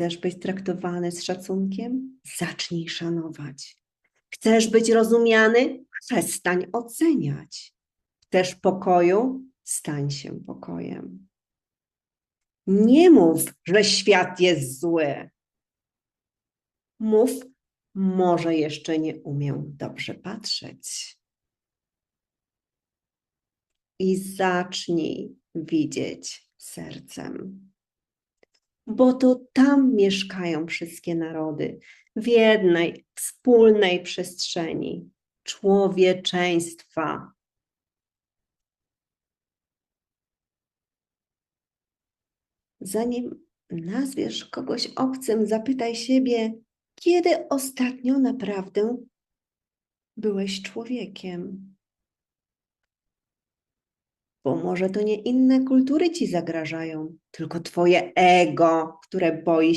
Chcesz być traktowany z szacunkiem? Zacznij szanować. Chcesz być rozumiany? Przestań oceniać. Chcesz pokoju? Stań się pokojem. Nie mów, że świat jest zły. Mów, może jeszcze nie umiem dobrze patrzeć. I zacznij widzieć sercem. Bo to tam mieszkają wszystkie narody, w jednej wspólnej przestrzeni człowieczeństwa. Zanim nazwiesz kogoś obcym, zapytaj siebie, kiedy ostatnio naprawdę byłeś człowiekiem? Bo może to nie inne kultury ci zagrażają, tylko twoje ego, które boi